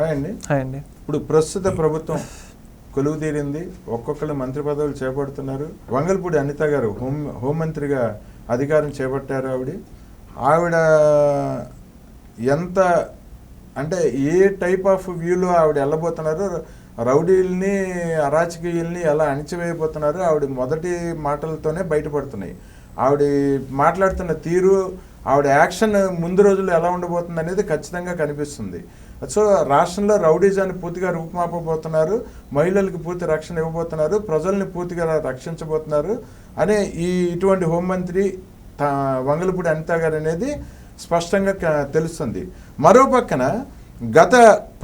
Hi అండి. Hi అండి. ఇప్పుడు ప్రస్తుత ప్రభుత్వం కొలువు తీరింది ఒక్కొక్కరు మంత్రి పదవులు చేపడుతున్నారు. వంగల్పూడి అనిత గారు హోం హోంమంత్రిగా అధికారం చేపట్టారు ఆవిడ. ఆవిడ ఎంత అంటే ఏ టైప్ ఆఫ్ వ్యూలో ఆవిడ వెళ్ళబోతున్నారు రౌడీల్ని అరాచకీయుల్ని ఎలా అణిచివేయబోతున్నారు ఆవిడ మొదటి మాటలతోనే బయటపడుతున్నాయి. ఆవిడ మాట్లాడుతున్న తీరు ఆవిడ యాక్షన్ ముందు రోజుల్లో ఎలా ఉండబోతుంది అనేది ఖచ్చితంగా కనిపిస్తుంది. సో రాష్ట్రంలో రౌడీజాన్ని పూర్తిగా రూపుమాపబోతున్నారు. మహిళలకు పూర్తి రక్షణ ఇవ్వబోతున్నారు. ప్రజల్ని పూర్తిగా రక్షించబోతున్నారు. అనే ఈ ఇటువంటి హోంమంత్రి వంగలపూడి అనిత గారు అనేది స్పష్టంగా తెలుస్తుంది. మరో పక్కన గత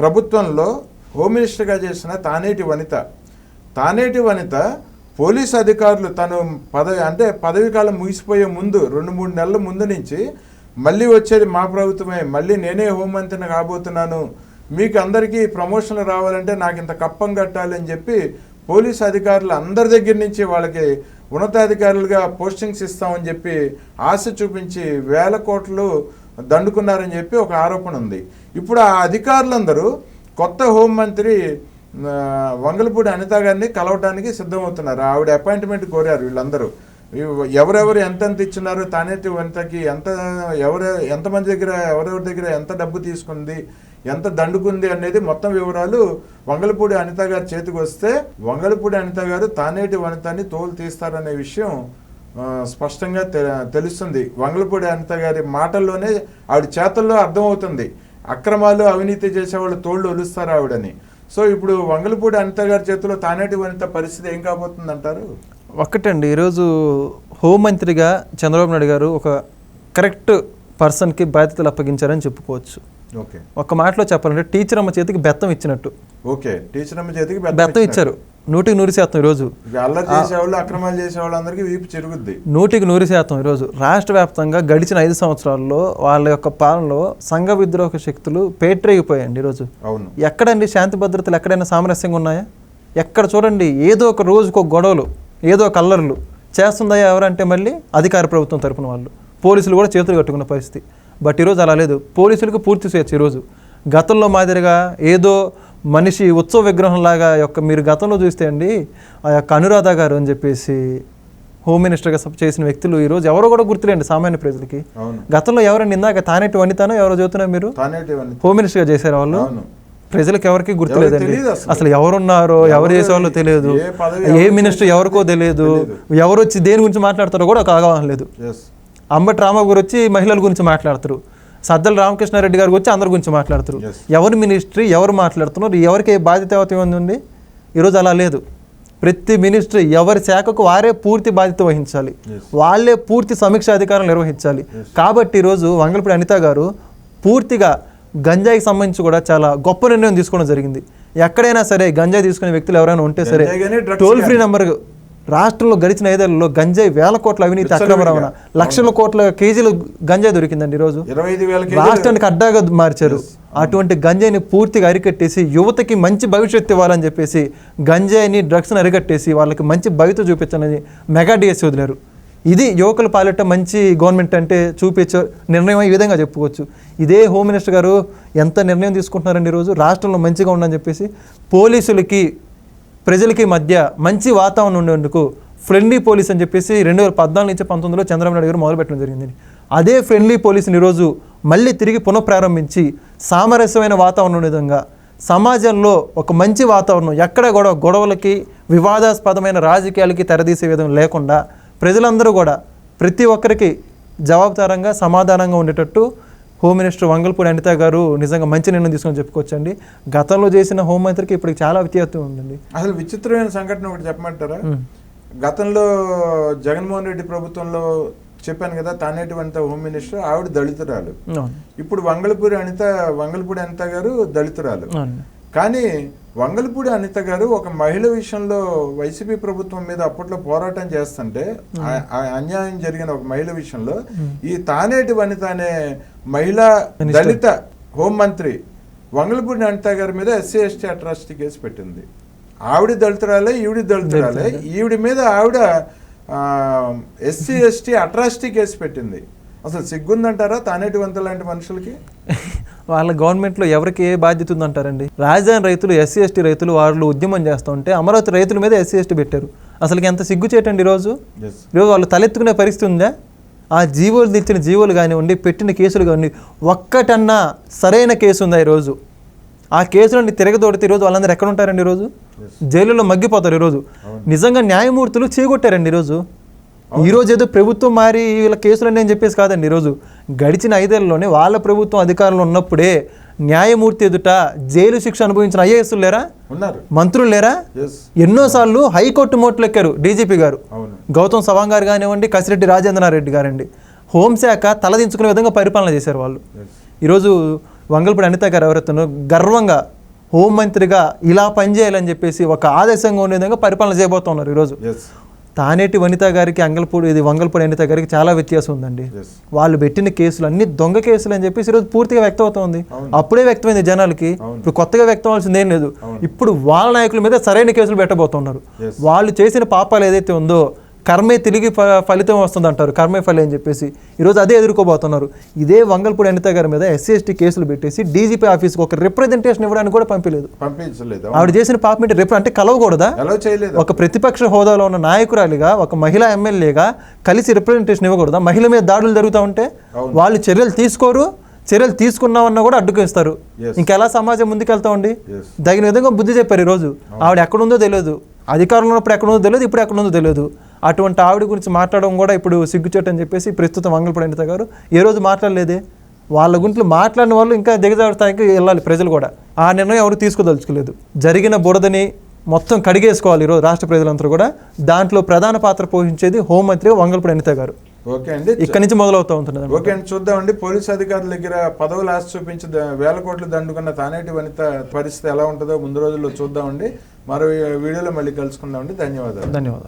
ప్రభుత్వంలో హోమ్ మినిస్టర్గా చేసిన తానేటి వనిత తానేటి వనిత పోలీస్ అధికారులు తను పదవి అంటే పదవీకాలం ముగిసిపోయే ముందు రెండు మూడు నెలల ముందు నుంచి మళ్ళీ వచ్చేది మా ప్రభుత్వమే మళ్ళీ నేనే హోంమంత్రిని కాబోతున్నాను. మీకు అందరికీ ప్రమోషన్లు రావాలంటే నాకు ఇంత కప్పం కట్టాలి అని చెప్పి పోలీస్ అధికారులు అందరి దగ్గర నుంచి వాళ్ళకి ఉన్నతాధికారులుగా పోస్టింగ్స్ ఇస్తామని చెప్పి ఆశ చూపించి వేల కోట్లు దండుకున్నారని చెప్పి ఒక ఆరోపణ ఉంది. ఇప్పుడు ఆ అధికారులందరూ కొత్త హోంమంత్రి వంగలపూడి అనిత గారిని కలవటానికి సిద్ధమవుతున్నారు. ఆవిడ అపాయింట్మెంట్ కోరారు వీళ్ళందరూ. ఎవరెవరు ఎంతెంత ఇచ్చినారు తానేటి వనితకి ఎంత ఎవరు ఎంతమంది దగ్గర ఎవరెవరి దగ్గర ఎంత డబ్బు తీసుకుంది ఎంత దండుకుంది అనేది మొత్తం వివరాలు వంగలపూడి అనిత గారి చేతికి వస్తే వంగలపూడి అనిత గారు తానేటి వనితని తోలు తీస్తారనే విషయం స్పష్టంగా తె- తెలుస్తుంది. వంగలపూడి అనిత గారి మాటల్లోనే ఆవిడ చేతల్లో అర్థమవుతుంది. అక్రమాలు అవినీతి చేసేవాళ్ళు తోళ్ళు ఒలుస్తారు ఆవిడని. సో ఇప్పుడు వంగలపూడి అనిత గారి చేతిలో తానేటి వనిత పరిస్థితి ఏం కాబోతుంది అంటారు ఒక్కటండి. ఈరోజు హోంమంత్రిగా చంద్రబాబు నాయుడు గారు ఒక కరెక్ట్ పర్సన్కి బాధ్యతలు అప్పగించారని చెప్పుకోవచ్చు. ఓకే. ఒక మాటలో చెప్పాలంటే టీచర్ అమ్మ చేతికి బెత్తం ఇచ్చినట్టు. ఓకే. టీచర్ అమ్మ చేతికి బెత్తం ఇచ్చారు. నూటికి నూరు శాతం ఈరోజు. అక్రమాలు చేసేవాళ్ళు అందరికీ వీపు చెరుగుద్ది. నూటికి నూరు శాతం ఈరోజు. రాష్ట్ర వ్యాప్తంగా గడిచిన ఐదు సంవత్సరాల్లో వాళ్ళ యొక్క పాలనలో సంఘ విద్రోహ శక్తులు పేట్రేగిపోయాయండి ఈరోజు. అవును. ఎక్కడండి శాంతి భద్రతలు ఎక్కడైనా సామరస్యంగా ఉన్నాయా? ఎక్కడ చూడండి ఏదో ఒక రోజుకు గొడవలు. ఏదో ఒక అల్లర్లు చేస్తుందా ఎవరంటే మళ్ళీ అధికార ప్రభుత్వం తరపున వాళ్ళు. పోలీసులు కూడా చేతులు కట్టుకున్న పరిస్థితి. బట్ ఈరోజు అలా లేదు. పోలీసులకు పూర్తి స్వేచ్ఛ ఈరోజు. గతంలో మాదిరిగా ఏదో మనిషి ఉత్సవ విగ్రహంలాగా యొక్క మీరు గతంలో చూస్తే అండి ఆ యొక్క అనురాధ గారు అని చెప్పేసి హోమ్ మినిస్టర్గా చేసిన వ్యక్తులు ఈరోజు ఎవరో కూడా గుర్తులేండి సామాన్య ప్రజలకి. గతంలో ఎవరండి ఇందాక తానేటి వనితానో ఎవరో చెబుతున్నారు మీరు? హోమ్ మినిస్టర్గా చేశారు వాళ్ళు? ప్రజలకు ఎవరికి గుర్తులేదండి. తెలీదు అసలు. ఎవరున్నారో ఎవరు చేసేవాళ్ళో తెలియదు. ఏ మినిస్టర్ ఎవరికో తెలియదు. ఎవరు వచ్చి దేని గురించి మాట్లాడతారో కూడా ఒక అవగాహన లేదు. అంబటి రామబాబు గారు వచ్చి మహిళల గురించి మాట్లాడతారు. సజ్జల రామకృష్ణారెడ్డి గారు వచ్చి అందరి గురించి మాట్లాడతారు. ఎవరు మినిస్ట్రీ ఎవరు మాట్లాడుతున్నారు ఎవరికి ఏ బాధ్యత ఉంది ఈరోజు అలా లేదు. ప్రతి మినిస్ట్రీ ఎవరి శాఖకు వారే పూర్తి బాధ్యత వహించాలి. వాళ్ళే పూర్తి సమీక్ష అధికారం నిర్వహించాలి. కాబట్టి ఈరోజు వంగలపూడి అనిత గారు పూర్తిగా గంజాయికి సంబంధించి కూడా చాలా గొప్ప నిర్ణయం తీసుకోవడం జరిగింది. ఎక్కడైనా సరే గంజాయి తీసుకునే వ్యక్తులు ఎవరైనా ఉంటే సరే టోల్ ఫ్రీ. నంబర్ రాష్ట్రంలో గడిచిన ఐదేళ్ళలో గంజాయి వేల కోట్ల అవినీతి అక్రమ రవాణా లక్షల కోట్ల కేజీలు గంజాయి దొరికిందండి ఈరోజు. రాష్ట్రానికి అడ్డాగా మార్చారు. అటువంటి గంజాయిని పూర్తిగా అరికట్టేసి యువతకి మంచి భవిష్యత్తు ఇవ్వాలని చెప్పేసి గంజాయిని డ్రగ్స్ని అరికట్టేసి వాళ్ళకి మంచి భవిత చూపించాలని మెగా డిఎస్సి వదిలారు. ఇది యువకుల పాలిట మంచి గవర్నమెంట్ అంటే చూపించే నిర్ణయం ఈ విధంగా చెప్పుకోవచ్చు. ఇదే హోమ్ మినిస్టర్ గారు ఎంత నిర్ణయం తీసుకుంటున్నారండి ఈరోజు? రాష్ట్రంలో మంచిగా ఉండని చెప్పేసి పోలీసులకి ప్రజలకి మధ్య మంచి వాతావరణం ఉండేందుకు ఫ్రెండ్లీ పోలీస్ అని చెప్పేసి రెండు వేల పద్నాలుగు నుంచి పంతొమ్మిదిలో చంద్రబాబు నాయుడు గారు మొదలుపెట్టడం జరిగింది అదే ఫ్రెండ్లీ పోలీసుని ఈరోజు మళ్ళీ తిరిగి పునఃప్రారంభించి సామరస్యమైన వాతావరణం ఉండే విధంగా సమాజంలో ఒక మంచి వాతావరణం ఎక్కడ గొడవ గొడవలకి వివాదాస్పదమైన రాజకీయాలకి తెరదీసే విధం లేకుండా ప్రజలందరూ కూడా ప్రతి ఒక్కరికి జవాబుదారంగా సమాధానంగా ఉండేటట్టు హోమ్ మినిస్టర్ వంగల్పూడి అనిత గారు నిజంగా మంచి నిర్ణయం తీసుకొని చెప్పుకోవచ్చండి. గతంలో చేసిన హోంమంత్రికి ఇప్పుడు చాలా వ్యత్యాసం ఉందండి. అసలు విచిత్రమైన సంఘటన ఒకటి చెప్పమంటారా? గతంలో జగన్మోహన్ రెడ్డి ప్రభుత్వంలో చెప్పాను కదా తానేటి వనిత హోమ్ మినిస్టర్ ఆవిడ దళితురాలు. ఇప్పుడు వంగలపూడి అనిత వంగలపూడి అనిత గారు దళితురాలు. కానీ వంగలపూడి అనిత గారు ఒక మహిళ విషయంలో వైసీపీ ప్రభుత్వం మీద అప్పట్లో పోరాటం చేస్తుంటే అన్యాయం జరిగిన ఒక మహిళ విషయంలో ఈ తానేటి వనిత అనే మహిళా దళిత హోంమంత్రి వంగలపూడి అనిత గారి మీద ఎస్సీ ఎస్టీ అట్రాసిటీ కేసు పెట్టింది. ఆవిడ దళితురాలే ఈవిడ దళితురాలే. ఈవిడ మీద ఆవిడ ఎస్సీ ఎస్టీ అట్రాసిటీ కేసు పెట్టింది. అసలు సిగ్గుందంటారా తానేటి వంత లాంటి మనుషులకి? వాళ్ళ గవర్నమెంట్లో ఎవరికి ఏ బాధ్యత ఉందంటారండి? రాజధాని రైతులు ఎస్సీ ఎస్టీ రైతులు వాళ్ళు ఉద్యమం చేస్తూ ఉంటే అమరావతి రైతుల మీద ఎస్సీ ఎస్టీ పెట్టారు. అసలుకి ఎంత సిగ్గుచేటండి ఈరోజు? ఎస్ ఈరోజు వాళ్ళు తలెత్తుకునే పరిస్థితి ఉందా? ఆ జీవోలు తెచ్చిన జీవోలు కానివ్వండి పెట్టిన కేసులు కానివ్వండి ఒక్కటన్నా సరైన కేసు ఉందా ఈరోజు? ఆ కేసులన్నీ తిరగదోడితే ఈరోజు వాళ్ళందరూ ఎక్కడ ఉంటారండి ఈరోజు? జైలులో మగ్గిపోతారు ఈరోజు. నిజంగా న్యాయమూర్తులు చేకొట్టారండి ఈరోజు. ఈరోజు ఏదో ప్రభుత్వం మారి వీళ్ళ కేసులన్నీ అని చెప్పేసి కాదండి. ఈరోజు గడిచిన ఐదేళ్ళలోనే వాళ్ళ ప్రభుత్వం అధికారంలో ఉన్నప్పుడే న్యాయమూర్తి ఎదుట జైలు శిక్ష అనుభవించిన ఐఏఎస్లు లేరా? ఉన్నారు. మంత్రులు లేరా? ఎన్నోసార్లు హైకోర్టు మోట్లు ఎక్కారు డీజీపీ గారు. గౌతమ్ సవాంగ్ గారు కానివ్వండి కసిరెడ్డి రాజేంద్రారెడ్డి గారండి. హోంశాఖ తలదించుకునే విధంగా పరిపాలన చేశారు వాళ్ళు. ఈరోజు వంగల్పూడి అనిత గారు ఎవరైతే గర్వంగా హోంమంత్రిగా ఇలా పనిచేయాలని చెప్పేసి ఒక ఆదేశంగా ఉండే విధంగా పరిపాలన చేయబోతున్నారు ఈరోజు. తానేటి వనిత గారికి అంగల్పూడి ఇది వంగల్పూడి అనిత గారికి చాలా వ్యత్యాసం ఉందండి. వాళ్ళు పెట్టిన కేసులు అన్ని దొంగ కేసులు అని చెప్పేసి ఈరోజు పూర్తిగా వ్యక్తం అవుతోంది అప్పుడే వ్యక్తమైంది జనాలకి. ఇప్పుడు కొత్తగా వ్యక్తం అవ్వాల్సింది ఏం లేదు. ఇప్పుడు వాళ్ళ నాయకుల మీద సరైన కేసులు పెట్టబోతున్నారు. వాళ్ళు చేసిన పాపాలు ఏదైతే ఉందో కర్మే తిరిగి ఫలితం వస్తుంది అంటారు కర్మే ఫలి అని చెప్పేసి. ఈరోజు అదే ఎదుర్కోబోతున్నారు. ఇదే వంగల్పూడి అనిత గారి మీద ఎస్సీ ఎస్టీ కేసులు పెట్టేసి డీజీపీ ఆఫీస్కి ఒక రిప్రజెంటేషన్ ఇవ్వడానికి కూడా పంపించలేదు. పంపించలేదు. ఆవిడ చేసిన పాపం ఏంటి? రిప్ర అంటే కలవకూడదా? చేయలేదు. ఒక ప్రతిపక్ష హోదాలో ఉన్న నాయకురాలిగా ఒక మహిళా ఎమ్మెల్యేగా కలిసి రిప్రజెంటేషన్ ఇవ్వకూడదా? మహిళ మీద దాడులు జరుగుతూ ఉంటే. వాళ్ళు చర్యలు తీసుకోరు. చర్యలు తీసుకున్నామన్నా కూడా అడ్డుకేస్తారు. ఇంకెలా సమాజం ముందుకెళ్తామండి ఎస్ తగిన విధంగా బుద్ధి చెప్పారు ఈరోజు. ఆవిడ ఎక్కడుందో తెలియదు. అధికారంలో ఉన్నప్పుడు ఎక్కడుందో తెలియదు ఇప్పుడు ఎక్కడుందో తెలియదు. అటువంటి ఆవిడ గురించి మాట్లాడడం కూడా ఇప్పుడు సిగ్గుచేటు అని చెప్పేసి ప్రస్తుతం మంగళపడి అనిత గారు ఏ రోజు మాట్లాడలేదే? వాళ్ళ గుంట్లో మాట్లాడిన వాళ్ళు ఇంకా దిగజారు స్థాయికి వెళ్ళాలి ప్రజలు కూడా. ఆ నిర్ణయం ఎవరు తీసుకోదలుచుకోలేదు. జరిగిన బురదని మొత్తం కడిగేసుకోవాలి ఈరోజు రాష్ట్ర ప్రజలందరూ కూడా. దాంట్లో ప్రధాన పాత్ర పోషించేది హోంమంత్రి వంగల్పూడి అనిత గారు. ఓకే అండి. ఇక్కడి నుంచి మొదలవుతూ ఉంటుంది ఓకే అండి. చూద్దామండి. పోలీస్ అధికారుల దగ్గర పదవులు ఆశ చూపించి వేల కోట్లు దండుకున్న తానేటి వనిత పరిస్థితి ఎలా ఉంటుందో ముందు రోజుల్లో చూద్దామండి. మరో వీడియోలో మళ్ళీ కలుసుకుందామండి. ధన్యవాదాలు. ధన్యవాదాలు.